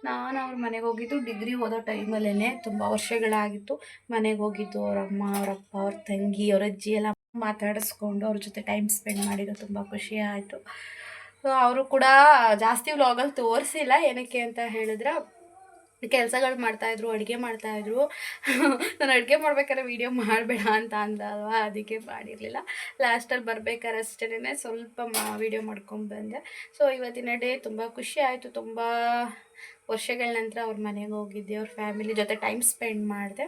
ನಾನು ಅವ್ರ ಮನೆಗೆ ಹೋಗಿದ್ದು ಡಿಗ್ರಿ ಓದೋ ಟೈಮಲ್ಲೇ ತುಂಬ ವರ್ಷಗಳಾಗಿತ್ತು. ಮನೆಗೆ ಹೋಗಿದ್ದು ಅವ್ರ ಅಮ್ಮ, ಅವ್ರ ತಂಗಿ, ಅವ್ರ ಅಜ್ಜಿ ಎಲ್ಲ ಮಾತಾಡಿಸ್ಕೊಂಡು ಅವ್ರ ಜೊತೆ ಟೈಮ್ ಸ್ಪೆಂಡ್ ಮಾಡಿದ್ದು ತುಂಬ ಖುಷಿ ಆಯಿತು. ಅವರು ಕೂಡ ಜಾಸ್ತಿ ವ್ಲಾಗಲ್ಲಿ ತೋರಿಸಿಲ್ಲ ಏನಕ್ಕೆ ಅಂತ ಹೇಳಿದ್ರೆ ಕೆಲಸಗಳು ಮಾಡ್ತಾಯಿದ್ರು ಅಡುಗೆ ಮಾಡ್ತಾಯಿದ್ರು ನಾನು ಅಡುಗೆ ಮಾಡ್ಬೇಕಾದ್ರೆ ವೀಡಿಯೋ ಮಾಡಬೇಡ ಅಂತ ಅಂದಲ್ವಾ ಅದಕ್ಕೆ ಮಾಡಿರಲಿಲ್ಲ. ಲಾಸ್ಟಲ್ಲಿ ಬರ್ಬೇಕಾದ್ರೆ ಅಷ್ಟೇ ಸ್ವಲ್ಪ ಮಾ ವೀಡಿಯೋ ಮಾಡ್ಕೊಂಡು ಬಂದೆ. ಸೊ ಇವತ್ತಿನ ಡೇ ತುಂಬ ಖುಷಿ ಆಯಿತು. ತುಂಬ ವರ್ಷಗಳ ನಂತರ ಅವ್ರ ಮನೆಗೆ ಹೋಗಿದ್ದೆ. ಅವ್ರ ಫ್ಯಾಮಿಲಿ ಜೊತೆ ಟೈಮ್ ಸ್ಪೆಂಡ್ ಮಾಡಿದೆ.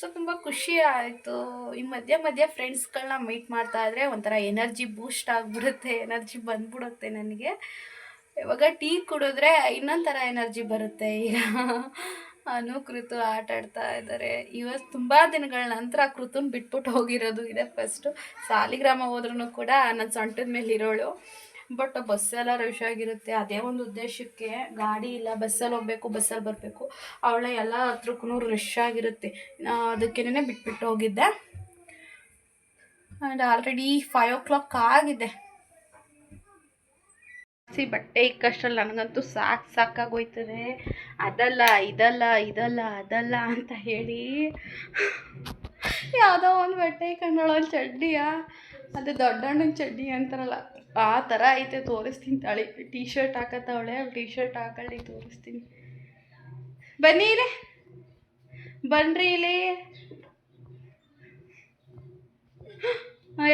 ಸೊ ತುಂಬ ಖುಷಿ ಆಯಿತು. ಈ ಮಧ್ಯ ಮಧ್ಯ ಫ್ರೆಂಡ್ಸ್ಗಳನ್ನ ಮೀಟ್ ಮಾಡ್ತಾ ಇದ್ರೆ ಒಂಥರ ಎನರ್ಜಿ ಬೂಸ್ಟ್ ಆಗಿಬಿಡುತ್ತೆ. ಎನರ್ಜಿ ಬಂದ್ಬಿಡುತ್ತೆ ನನಗೆ. ಇವಾಗ ಟೀ ಕುಡಿದ್ರೆ ಇನ್ನೊಂದು ಥರ ಎನರ್ಜಿ ಬರುತ್ತೆ ಈಗ. ಅನು ಕೃತು ಆಟ ಆಡ್ತಾ ಇದ್ದಾರೆ. ಇವತ್ತು ತುಂಬ ದಿನಗಳ ನಂತರ ಕೃತುನ್ ಬಿಟ್ಬಿಟ್ಟು ಹೋಗಿರೋದು ಇದೆ ಫಸ್ಟು ಸಾಲಿಗ್ರಾಮ ಹೋದ್ರೂ ಕೂಡ ನನ್ನ ಸೊಂಟದ ಮೇಲೆ ಇರೋಳು. ಬಟ್ ಬಸ್ಸೆಲ್ಲ ರಶ್ ಆಗಿರುತ್ತೆ. ಅದೇ ಒಂದು ಉದ್ದೇಶಕ್ಕೆ ಗಾಡಿ ಇಲ್ಲ, ಬಸ್ಸಲ್ಲಿ ಹೋಗಬೇಕು, ಬಸ್ಸಲ್ಲಿ ಬರಬೇಕು. ಅವಳ ಎಲ್ಲ ಹತ್ರಕ್ಕೂ ರಶ್ ಆಗಿರುತ್ತೆ. ಅದಕ್ಕೇನೆ ಬಿಟ್ಬಿಟ್ಟು ಹೋಗಿದ್ದೆ. And already five o'clock ಆಗಿದೆ. ಸಿ, ಬಟ್ಟೆ ಇಕ್ಕಷ್ಟರಲ್ಲಿ ನನಗಂತೂ ಸಾಕು ಸಾಕಾಗೋಯ್ತದೆ. ಅದಲ್ಲ, ಇದಲ್ಲ ಇದಲ್ಲ, ಅದಲ್ಲ ಅಂತ ಹೇಳಿ. ಯಾವುದೋ ಒಂದು ಬಟ್ಟೆ ಇಕ್ಕಂಡಳ ಒಂದು ಚಡ್ಡಿಯ, ಅದು ದೊಡ್ಡಣ್ಣನ ಚಡ್ಡಿ ಅಂತಾರಲ್ಲ, ಆ ಥರ ಐತೆ ತೋರಿಸ್ತೀನಿ ತಾಳಿ. ಟೀ ಶರ್ಟ್ ಹಾಕತ್ತವಳೆ ಟೀ ಶರ್ಟ್ ಹಾಕೊಳ್ಳಿ ತೋರಿಸ್ತೀನಿ. ಬನ್ನಿ ಇಲ್ಲಿ. ಬನ್ನಿರಿ ಇಲ್ಲಿ.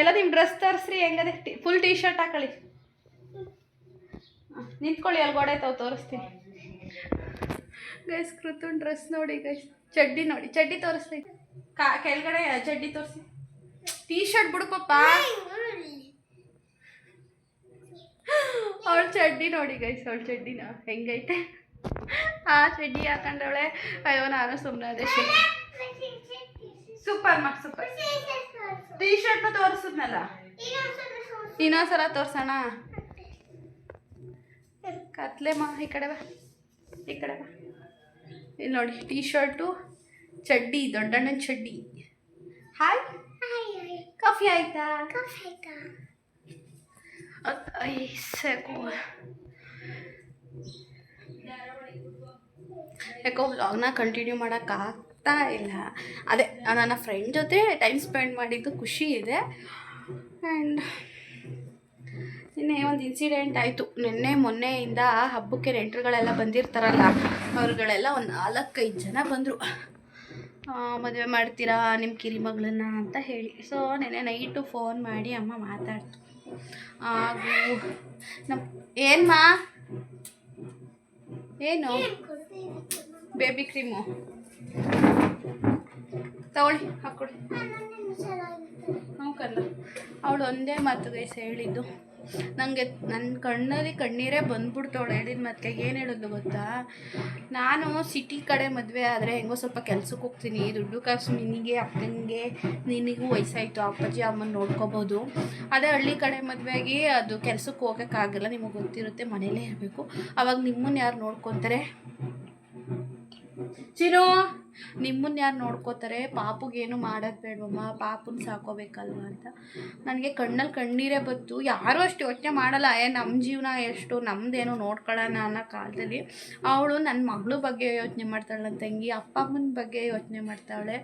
ಎಲ್ಲ ನಿಮ್ಮ ಡ್ರೆಸ್ ತರಿಸ್ರಿ, ಹೆಂಗದೆ ಫುಲ್ ಟೀ ಶರ್ಟ್ ಹಾಕೊಳ್ಳಿ ನಿಂತ್ಕೊಳ್ಳಿ ಅಲ್ಲಿ ಗೋಡೆ ತಾವು ತೋರಿಸ್ತೀನಿ. ಗೈಸ್ ಕೃತನ್ ಡ್ರೆಸ್ ನೋಡಿ ಗೈಸ್ ಚಡ್ಡಿ ನೋಡಿ ಚಡ್ಡಿ ತೋರಿಸ್ತೀನಿ. ಕಾ ಕೆಳಗಡೆ ಚಡ್ಡಿ ತೋರಿಸಿ. ಟೀ ಶರ್ಟ್ ಬಿಡುಪಪ್ಪ ಅವಳ ಚಡ್ಡಿ ನೋಡಿ ಗೈಸ್ ಅವಳ ಚಡ್ಡಿನ ಹೆಂಗೈತೆ. ಆ ಚಡ್ಡಿ ಹಾಕೊಂಡವಳೆ. ಅಯ್ಯೋ ನಾನು ಸುಮ್ಮನೆ ಅದೇ ಸೂಪರ್ ಮಾ ಸೂಪರ್ ಟೀ ಶರ್ಟ್ ತೋರಿಸಿದ್ನಲ್ಲ? ಇನ್ನೊಂದ್ಸಲ ತೋರ್ಸೋಣ. ಕತ್ಲೆ ಮಾ ಈ ಕಡೆ ಬಾ ಈ ಕಡೆ ಬಾ. ಇಲ್ಲಿ ನೋಡಿ ಟೀ ಶರ್ಟು ಚಡ್ಡಿ ದೊಡ್ಡಣ್ಣನ ಚಡ್ಡಿ. ಹಾಯ್ ಕಾಫಿ ಆಯ್ತಾ? ಸಾಕು ಯಾಕೋ ವ್ಲಾಗ್ನ ಕಂಟಿನ್ಯೂ ಮಾಡೋಕ್ಕಾಗ್ತಾ ಇಲ್ಲ. ಅದೇ ನನ್ನ ಫ್ರೆಂಡ್ ಜೊತೆ ಟೈಮ್ ಸ್ಪೆಂಡ್ ಮಾಡಿದ್ದು ಖುಷಿ ಇದೆ. ಆ್ಯಂಡ್ ನಿನ್ನೆ ಒಂದು ಇನ್ಸಿಡೆಂಟ್ ಆಯಿತು. ನಿನ್ನೆ ಮೊನ್ನೆಯಿಂದ ಹಬ್ಬಕ್ಕೆ ನೆಂಟರುಗಳೆಲ್ಲ ಬಂದಿರ್ತಾರಲ್ಲ, ಅವ್ರುಗಳೆಲ್ಲ ಒಂದು ನಾಲ್ಕೈದು ಜನ ಬಂದರು. ಮದುವೆ ಮಾಡ್ತೀರಾ ನಿಮ್ಮ ಕಿರಿ ಮಗಳನ್ನ ಅಂತ ಹೇಳಿ. ಸೊ ನೆನ್ನೆ ನೈಟು ಫೋನ್ ಮಾಡಿ ಅಮ್ಮ ಮಾತಾಡ್ತು. ಹಾಗೂ ನಮ್ಮ ಏನ್ಮಾ? ಏನು? ಬೇಬಿ ಕ್ರೀಮು ತಗೊಳ್ಳಿ, ಹಾಕ್ಕೊಡಿ. ಅವಳು ಒಂದೇ ಮಾತು ಗೈಸ್ ಹೇಳಿದ್ದು. ನನಗೆ ನನ್ನ ಕಣ್ಣಲ್ಲಿ ಕಣ್ಣೀರೇ ಬಂದ್ಬಿಡ್ತು ಅವಳು ಹೇಳಿದ ಮತ್ತೆ ಏನು ಹೇಳೋದು ಗೊತ್ತಾ? ನಾನು ಸಿಟಿ ಕಡೆ ಮದುವೆ ಆದರೆ ಹೆಂಗೋ ಸ್ವಲ್ಪ ಕೆಲ್ಸಕ್ಕೆ ಹೋಗ್ತೀನಿ. ದುಡ್ಡು ಕಾಸು ನಿನಗೆ ಅಕ್ಕನಿಗೆ ನಿನಗೂ ವಯಸ್ಸಾಯಿತು. ಅಪ್ಪಾಜಿ, ಅಮ್ಮನ ನೋಡ್ಕೋಬೋದು. ಅದೇ ಹಳ್ಳಿ ಕಡೆ ಮದುವೆಗೆ ಅದು ಕೆಲ್ಸಕ್ಕೆ ಹೋಗೋಕ್ಕಾಗಲ್ಲ. ನಿಮಗೆ ಗೊತ್ತಿರುತ್ತೆ, ಮನೇಲೇ ಇರಬೇಕು. ಅವಾಗ ನಿಮ್ಮನ್ನು ಯಾರು ನೋಡ್ಕೊತಾರೆ? ಚಿನು ನಿಮ್ಮನ್ನ ಯಾರು ನೋಡ್ಕೋತಾರೆ? ಪಾಪುಗೇನು ಮಾಡೋದು ಬೇಡವಮ್ಮ? ಪಾಪುನ ಸಾಕೋಬೇಕಲ್ವ ಅಂತ. ನನಗೆ ಕಣ್ಣಲ್ಲಿ ಕಣ್ಣೀರೇ ಬತ್ತು. ಯಾರೂ ಅಷ್ಟು ಯೋಚನೆ ಮಾಡಲ್ಲ. ಏ ನಮ್ಮ ಜೀವನ ಎಷ್ಟು ನಮ್ಮದೇನು ನೋಡ್ಕೊಳ್ಳೋಣ ಅನ್ನೋ ಕಾಲದಲ್ಲಿ ಅವಳು ನನ್ನ ಮಗಳ ಬಗ್ಗೆ ಯೋಚನೆ ಮಾಡ್ತಾಳೆ ನನ್ನ ತಂಗಿ ಅಪ್ಪ ಅಮ್ಮನ ಬಗ್ಗೆ ಯೋಚನೆ ಮಾಡ್ತಾಳೆ.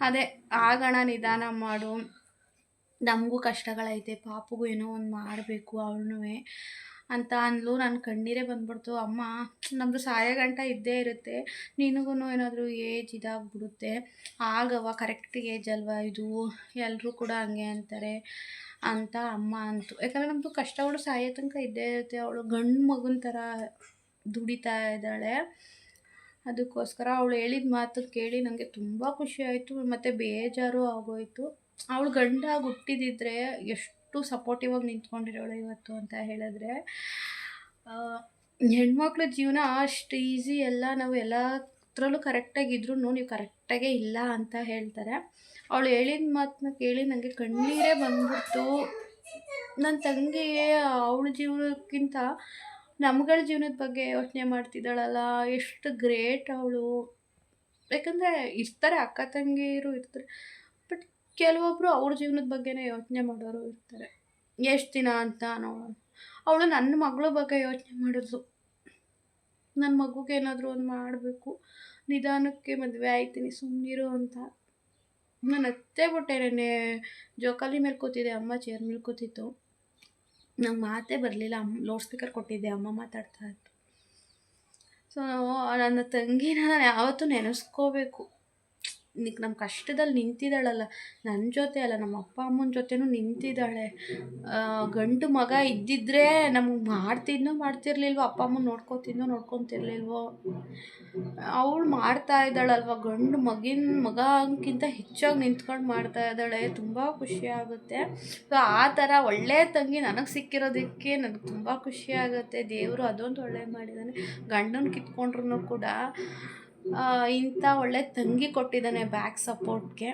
ಅದೇ, ಆಗೋಣ, ನಿಧಾನ ಮಾಡು. ನಮಗೂ ಕಷ್ಟಗಳೈತೆ. ಪಾಪುಗೂ ಏನೋ ಒಂದು ಮಾಡಬೇಕು ಅವಳನ್ನೂ ಅಂತ ಅಂದ್ಲು. ನನ್ನ ಕಣ್ಣೀರೇ ಬಂದ್ಬಿಡ್ತು. ಅಮ್ಮ ನಮ್ಮದು ಸಾಯ ಗಂಟ ಇದ್ದೇ ಇರುತ್ತೆ. ನಿನಗೂ ಏನಾದರೂ ಏಜ್ ಇದಾಗ್ಬಿಡುತ್ತೆ. ಆಗವ ಕರೆಕ್ಟ್ ಏಜ್ ಅಲ್ವಾ ಇದು? ಎಲ್ಲರೂ ಕೂಡ ಹಂಗೆ ಅಂತಾರೆ ಅಂತ ಅಮ್ಮ ಅಂತು. ಯಾಕಂದರೆ ನಮ್ಮದು ಕಷ್ಟಗಳು ಸಾಯೋ ತನಕ ಇದ್ದೇ ಇರುತ್ತೆ. ಅವಳು ಗಂಡು ಮಗನ ಥರ ದುಡಿತಾ ಇದ್ದಾಳೆ. ಅದಕ್ಕೋಸ್ಕರ ಅವಳು ಹೇಳಿದ ಮಾತು ಕೇಳಿ ನನಗೆ ತುಂಬ ಖುಷಿ ಆಯಿತು. ಮತ್ತು ಬೇಜಾರು ಆಗೋಯಿತು. ಅವಳು ಗಂಡ ಹುಟ್ಟಿದಿದ್ರೆ ಎಷ್ಟು ಸಪೋರ್ಟಿವ್ ಆಗಿ ನಿಂತ್ಕೊಂಡಿರೋಳು ಇವತ್ತು ಅಂತ ಹೇಳಿದ್ರೆ ಹೆಣ್ಮಕ್ಳ ಜೀವನ ಅಷ್ಟು ಈಸಿ ಎಲ್ಲ ನಾವು ಎಲ್ಲತ್ರಲ್ಲೂ ಕರೆಕ್ಟಾಗಿದ್ರು ನೀವು ಕರೆಕ್ಟಾಗೆ ಇಲ್ಲ ಅಂತ ಹೇಳ್ತಾರೆ. ಅವಳು ಹೇಳಿದ ಮಾತನ್ನ ಕೇಳಿ ನನಗೆ ಕಣ್ಣೀರೇ ಬಂದ್ಬಿಡ್ತು. ನನ್ನ ತಂಗಿ ಅವಳ ಜೀವನಕ್ಕಿಂತ ನಮ್ಗಳ ಜೀವನದ ಬಗ್ಗೆ ಯೋಚನೆ ಮಾಡ್ತಿದ್ದಾಳಲ್ಲ, ಎಷ್ಟು ಗ್ರೇಟ್ ಅವಳು. ಯಾಕಂದರೆ ಇರ್ತಾರೆ ಅಕ್ಕ ತಂಗಿಯರು ಇರ್ತಾರೆ. ಕೆಲವೊಬ್ಬರು ಅವ್ರ ಜೀವನದ ಬಗ್ಗೆನೇ ಯೋಚನೆ ಮಾಡೋರು ಇರ್ತಾರೆ. ಎಷ್ಟು ದಿನ ಅಂತ ನೋಡೋಣ ಅವಳು ನನ್ನ ಮಗಳ ಬಗ್ಗೆ ಯೋಚನೆ ಮಾಡಿದ್ರು ನನ್ನ ಮಗುಗೆ ಏನಾದರೂ ಒಂದು ಮಾಡಬೇಕು. ನಿಧಾನಕ್ಕೆ ಮದುವೆ ಆಯ್ತೀನಿ ಸುಮ್ಮನಿರು ಅಂತ. ನಾನು ಅತ್ತೆ ಬಿಟ್ಟೆ ನೆನ್ನೆ ಜೋಕಾಲಿ ಮೇಲೆ ಕೂತಿದ್ದೆ ಅಮ್ಮ ಚೇರ್ ಮೇಲೆ ಕೂತಿತ್ತು. ನಂಗೆ ಮಾತೇ ಬರಲಿಲ್ಲ, ಅಮ್ಮ ಲೌಡ್ ಸ್ಪೀಕರ್ ಕೊಟ್ಟಿದ್ದೆ, ಅಮ್ಮ ಮಾತಾಡ್ತಾ ಇತ್ತು ಸೊ ನನ್ನ ತಂಗಿನ ನಾನು ಯಾವತ್ತೂ ನೆನೆಸ್ಕೋಬೇಕು. ನಮ್ಮ ಕಷ್ಟದಲ್ಲಿ ನಿಂತಿದ್ದಾಳಲ್ಲ. ನನ್ನ ಜೊತೆ ಅಲ್ಲ ನಮ್ಮ ಅಪ್ಪ ಅಮ್ಮನ ಜೊತೆನೂ ನಿಂತಿದ್ದಾಳೆ. ಗಂಡು ಮಗ ಇದ್ದಿದ್ರೆ ನಮಗೆ ಮಾಡ್ತಿದ್ನೋ ಮಾಡ್ತಿರ್ಲಿಲ್ವೋ, ಅಪ್ಪ ಅಮ್ಮನ ನೋಡ್ಕೊತಿದ್ನೋ ನೋಡ್ಕೊತಿರ್ಲಿಲ್ವೋ. ಅವಳು ಮಾಡ್ತಾ ಇದ್ದಾಳಲ್ವ, ಗಂಡು ಮಗಿನ ಮಗಕ್ಕಿಂತ ಹೆಚ್ಚಾಗಿ ನಿಂತ್ಕೊಂಡು ಮಾಡ್ತಾ ಇದ್ದಾಳೆ. ತುಂಬ ಖುಷಿ ಆಗುತ್ತೆ. ಸೊ ಆ ಥರ ಒಳ್ಳೆ ತಂಗಿ ನನಗೆ ಸಿಕ್ಕಿರೋದಕ್ಕೆ ನನಗೆ ತುಂಬ ಖುಷಿ ಆಗುತ್ತೆ. ದೇವರು ಅದೊಂದು ಒಳ್ಳೆ ಮಾಡಿದ್ದಾನೆ ಗಂಡನ ಕಿತ್ಕೊಂಡ್ರು ಕೂಡ ಇಂಥ ಒಳ್ಳೆ ತಂಗಿ ಕೊಟ್ಟಿದ್ದಾನೆ ಬ್ಯಾಕ್ ಸಪೋರ್ಟ್ಗೆ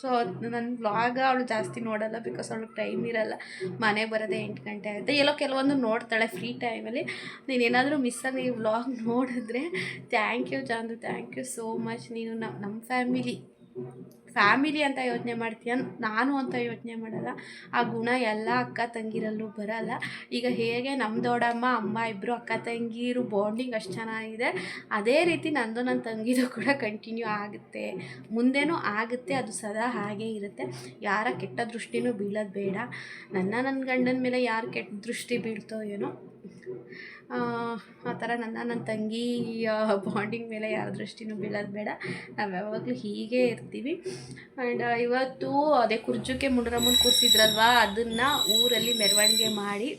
ಸೊ ನನ್ನ ವ್ಲಾಗ ಅವಳು ಜಾಸ್ತಿ ನೋಡಲ್ಲ ಬಿಕಾಸ್ ಅವಳಿಗೆ ಟೈಮ್ ಇರಲ್ಲ. ಮನೆ ಬರೋದೇ ಎಂಟು ಗಂಟೆ ಆಗುತ್ತೆ. ಎಲ್ಲೋ ಕೆಲವೊಂದು ನೋಡ್ತಾಳೆ ಫ್ರೀ ಟೈಮಲ್ಲಿ ನೀನು ಏನಾದರೂ ಮಿಸ್ ಈ ವ್ಲಾಗ್ ನೋಡಿದ್ರೆ thank you Chandu thank you so much ನೀನು ನಮ್ಮ ಫ್ಯಾಮಿಲಿ ಫ್ಯಾಮಿಲಿ ಅಂತ ಯೋಚನೆ ಮಾಡ್ತೀಯ? ನಾನು ಅಂತ ಯೋಚನೆ ಮಾಡಲ್ಲ. ಆ ಗುಣ ಎಲ್ಲ ಅಕ್ಕ ತಂಗಿರಲ್ಲೂ ಬರಲ್ಲ. ಈಗ ಹೇಗೆ ನಮ್ಮ ದೊಡ್ಡಮ್ಮ, ಅಮ್ಮ ಇಬ್ಬರು ಅಕ್ಕ ತಂಗಿರು ಬಾಂಡಿಂಗ್ ಅಷ್ಟು ಚೆನ್ನಾಗಿದೆ. ಅದೇ ರೀತಿ ನಂದು ನನ್ನ ತಂಗಿದು ಕೂಡ ಕಂಟಿನ್ಯೂ ಆಗುತ್ತೆ. ಮುಂದೆನೂ ಆಗುತ್ತೆ, ಅದು ಸದಾ ಹಾಗೇ ಇರುತ್ತೆ. ಯಾರ ಕೆಟ್ಟ ದೃಷ್ಟಿನೂ ಬೀಳೋದು ಬೇಡ. ನನ್ನ ನನ್ನ ಗಂಡನ ಮೇಲೆ ಯಾರು ಕೆಟ್ಟ ದೃಷ್ಟಿ ಬೀಳ್ತೋ ಏನೋ. ಆ ಥರ ನನ್ನ ನನ್ನ ತಂಗಿ ಬಾಂಡಿಂಗ್ ಮೇಲೆ ಯಾರ ದೃಷ್ಟಿನೂ ಬೀಳೋದು ಬೇಡ. ನಾವು ಯಾವಾಗಲೂ ಹೀಗೆ ಇರ್ತೀವಿ. ಆ್ಯಂಡ್ ಇವತ್ತು ಅದೇ ಕುರ್ಜುಕ್ಕೆ ಮುಂಡ್ರಮ್ಮನ ಕೂರಿಸಿದ್ರಲ್ವ, ಅದನ್ನು ಊರಲ್ಲಿ ಮೆರವಣಿಗೆ ಮಾಡಿ,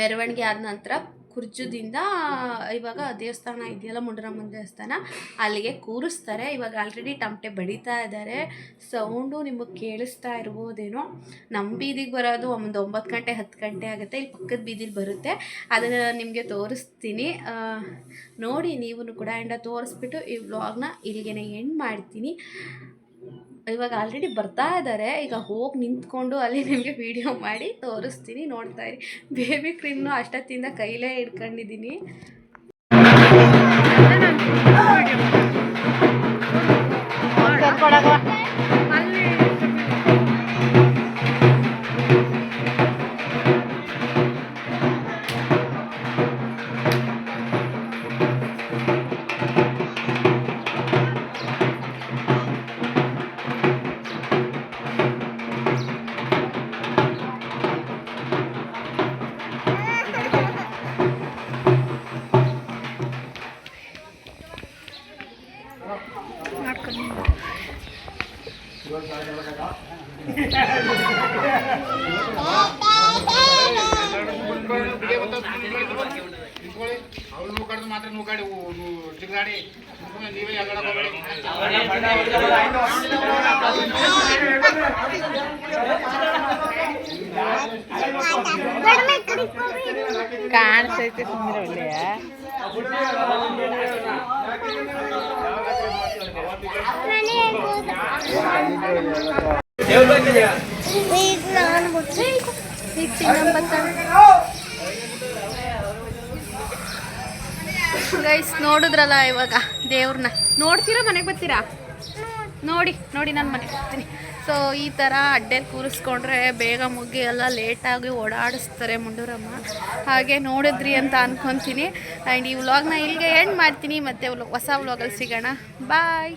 ಮೆರವಣಿಗೆ ಆದ ನಂತರ ಕುರ್ಜುದಿಂದ ಇವಾಗ ದೇವಸ್ಥಾನ ಇದೆಯಲ್ಲ ಮುಂಡರಮ್ಮನ ದೇವಸ್ಥಾನ, ಅಲ್ಲಿಗೆ ಕೂರಿಸ್ತಾರೆ. ಇವಾಗ ಆಲ್ರೆಡಿ ಟಮಟೆ ಬಡಿತಾ ಇದ್ದಾರೆ. ಸೌಂಡು ನಿಮಗೆ ಕೇಳಿಸ್ತಾ ಇರ್ಬೋದೇನೋ. ನಮ್ಮ ಬೀದಿಗೆ ಬರೋದು ಒಂದು ಒಂಬತ್ತು ಗಂಟೆ, ಹತ್ತು ಗಂಟೆ ಆಗುತ್ತೆ. ಇಲ್ಲಿ ಪಕ್ಕದ ಬೀದಿಲಿ ಬರುತ್ತೆ. ಅದನ್ನು ನಿಮಗೆ ತೋರಿಸ್ತೀನಿ. ನೋಡಿ ನೀವು ಕೂಡ ಎಂಡ ತೋರಿಸ್ಬಿಟ್ಟು ಈ ವ್ಲಾಗ್ನ ಇಲ್ಲಿಗೆ ಎಂಡ್ ಮಾಡ್ತೀನಿ. ಇವಾಗ ಆಲ್ರೆಡಿ ಬರ್ತಾ ಇದ್ದಾರೆ ಈಗ ಹೋಗಿ ನಿಂತ್ಕೊಂಡು ಅಲ್ಲಿ ನಿಮಗೆ ವಿಡಿಯೋ ಮಾಡಿ ತೋರಿಸ್ತೀನಿ, ನೋಡ್ತಾ ಇರಿ. ಬೇಬಿ ಕ್ರೀಮ್ನು ಅಷ್ಟೊತ್ತಿಂದ ಕೈಲೇ ಇಟ್ಕೊಂಡಿದ್ದೀನಿ ಅವ್ರು ಕಾಣಿಸ್ತೈತೆ ಸುಮ್ಮನೆ ಒಳ್ಳೆಯ ಈಗ ಚಿನ್ನಂಬತ್ತ ಗೈಸ್ ನೋಡಿದ್ರಲ್ಲ ಇವಾಗ ದೇವ್ರನ್ನ. ನೋಡ್ತೀರಾ ಮನೆಗೆ ಬರ್ತೀರಾ? ನೋಡಿ ನೋಡಿ ನಾನು ಮನೆಗೆ ಹೋಗ್ತೀನಿ ಸೊ ಈ ಥರ ಅಡ್ಡೆಲಿ ಕೂರಿಸ್ಕೊಂಡ್ರೆ ಬೇಗ ಮುಗ್ಗಿ ಎಲ್ಲ ಲೇಟಾಗಿ ಓಡಾಡಿಸ್ತಾರೆ ಮುಂಡೂರಮ್ಮ. ಹಾಗೆ ನೋಡಿದ್ರಿ ಅಂತ ಅಂದ್ಕೊತೀನಿ ಆ್ಯಂಡ್ ಈ ವ್ಲಾಗ್ನ ಇಲ್ಲಿಗೆ ಎಂಡ್ ಮಾಡ್ತೀನಿ. ಮತ್ತು ಹೊಸ ವ್ಲಾಗಲ್ಲಿ ಸಿಗೋಣ. ಬಾಯ್